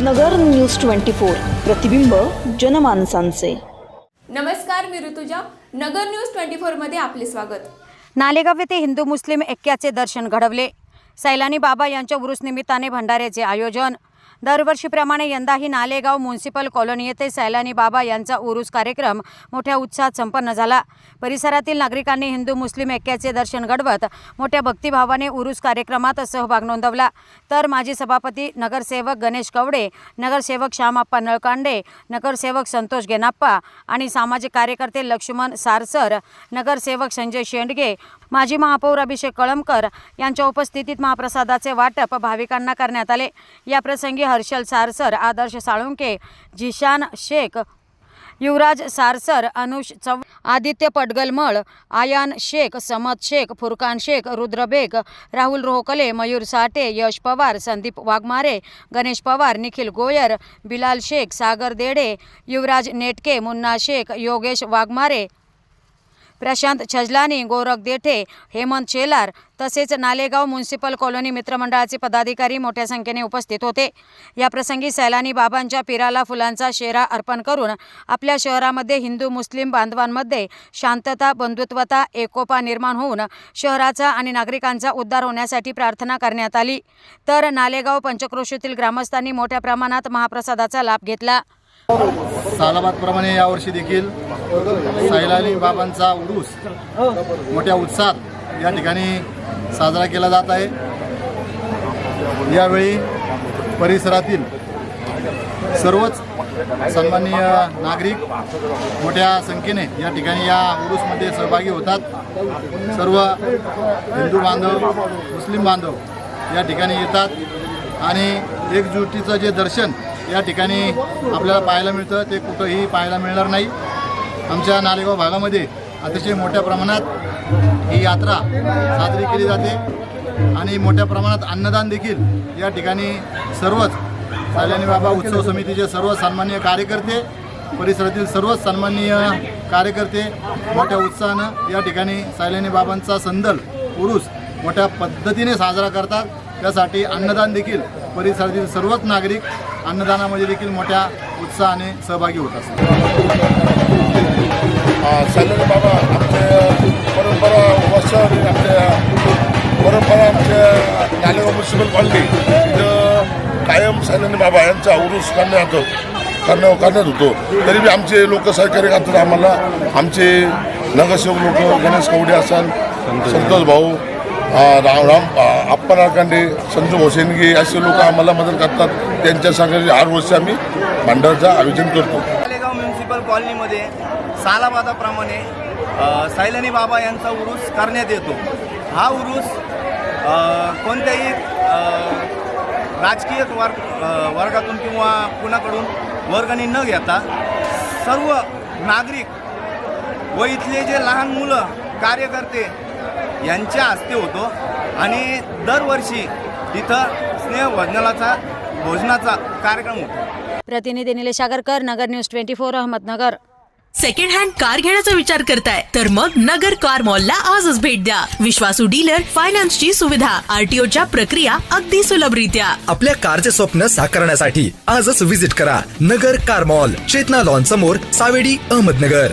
नगर news twenty four. प्रतिबिंब जनमानसांचे. नमस्कार मी ऋतुजा. नगर न्यूज ट्वेंटी फोरमध्ये आपले स्वागत. नालेगाव येथे हिंदू मुस्लिम ऐक्याचे दर्शन घडवले. सैलानी बाबा यांच्या उरुस निमित्ताने भंडाऱ्याचे आयोजन दरवर्षीप्रमाणे यंदाही नालेगाव म्युन्सिपल कॉलनी येथे सैलानी बाबा यांचा उरूस कार्यक्रम मोठ्या उत्साहात संपन्न झाला. परिसरातील नागरिकांनी हिंदू मुस्लिम ऐक्याचे दर्शन घडवत मोठ्या भक्तिभावाने उरूस कार्यक्रमात सहभाग नोंदवला. तर माजी सभापती नगरसेवक गणेश कवडे नगरसेवक श्यामाप्पा नळकांडे नगरसेवक संतोष गेनाप्पा आणि सामाजिक कार्यकर्ते लक्ष्मण सारसर नगरसेवक संजय शेंडगे माजी महापौर अभिषेक कळमकर यांच्या उपस्थितीत महाप्रसादाचे वाटप भाविकांना करण्यात आले. याप्रसंगी हर्षल सारसर आदर्श साळुंके जिशान शेख युवराज सारसर अनुष चव आदित्य पडगलमळ आयान शेख समद शेख फुरकान शेख रुद्रबेग राहुल रोहकले मयूर साठे यश पवार संदीप वाघमारे गणेश पवार निखिल गोयर बिलाल शेख सागर देडे युवराज नेटके मुन्ना शेख योगेश वाघमारे प्रशांत छजलानी गोरख देठे हेमंत शेलार तसेच नालेगाव म्युन्सिपल कॉलनी मित्रमंडळाचे पदाधिकारी मोठ्या संख्येने उपस्थित होते. याप्रसंगी सैलानी बाबांच्या पिराला फुलांचा शेरा अर्पण करून आपल्या शहरामध्ये हिंदू मुस्लिम बांधवांमध्ये शांतता बंधुत्वता एकोपा निर्माण होऊन शहराचा आणि नागरिकांचा उद्धार होण्यासाठी प्रार्थना करण्यात आली. तर नालेगाव पंचक्रोशीतील ग्रामस्थांनी मोठ्या प्रमाणात महाप्रसादाचा लाभ घेतला. सालाबादप्रमाणे यावर्षी देखील सैलानी बाबांचा उरूस मोठ्या उत्साहात या ठिकाणी साजरा केला जात आहे. यावेळी परिसरातील सर्वच सन्माननीय नागरिक मोठ्या संख्येने या ठिकाणी या उरूसमध्ये सहभागी होतात. सर्व हिंदू बांधव मुस्लिम बांधव या ठिकाणी येतात. आणि एकजुटीचं जे दर्शन या ठिकाणी आपल्याला पाहायला मिळतं. ते कुठंही पाहायला मिळणार नाही. आमच्या नालेगाव भागामध्ये अतिशय मोठ्या प्रमाणात ही यात्रा साजरी केली जाते. आणि मोठ्या प्रमाणात अन्नदान देखील या ठिकाणी सर्वच साल्यानी बाबा उत्सव समितीचे सर्व सन्माननीय कार्यकर्ते परिसरातील सर्वच सन्माननीय कार्यकर्ते मोठ्या उत्साहानं या ठिकाणी सायल्यानी बाबांचा संदल पुरुष मोठ्या पद्धतीने साजरा करतात. त्यासाठी अन्नदान देखील परिसरातील सर्वच नागरिक अन्नदानामध्ये देखील मोठ्या उत्साहाने सहभागी होत असतात. सैलनी बाबा आमचे परंपरा वर्ष आमच्या परंपरा आमच्या नालेगाव म्युन्सिपल कॉलनी इथं कायम सैलनी बाबा यांचा उरूस करण्यात करण्या करण्यात होतो. तरी बी आमचे लोक सहकार्य करतात आम्हाला. आमचे नगरसेवक लोक गणेश कवडे असाल संतोष भाऊ राम राम अं, आप्पा नाळकांडे संजू होसेनगे असे लोक आम्हाला मदत करतात. त्यांच्या संघाचे हर वर्षी आम्ही भांडारचं आयोजन करतो. मालेगाव म्युन्सिपल कॉलनीमध्ये सालाबादाप्रमाणे सैलनी सायलनी बाबा यांचा उरूस करण्यात येतो. हा उरूस कोणत्याही राजकीय वर्ग वर्गातून किंवा कुणाकडून वर्गणी न घेता सर्व नागरिक व इथले जे लहान मुलं कार्यकर्ते यांच्या हस्ते होतो. आणि दरवर्षी इथं स्नेहभोजनाचा भोजनाचा कार्यक्रम होतो. प्रतिनिधी Nilesh Agarkar Nagar news twenty four Ahmednagar. Second hand car घेण्याचा विचार करताय तर मग नगर कार मॉलला आजच भेट द्या. विश्वासू डीलर फायनान्सची सुविधा आरटीओच्या प्रक्रिया अगदी सुलभरित्या. आपल्या कारचे स्वप्न साकारण्यासाठी आजच विजिट करा. Nagar car mall Chetana lawn समोर सावेडी अहमदनगर.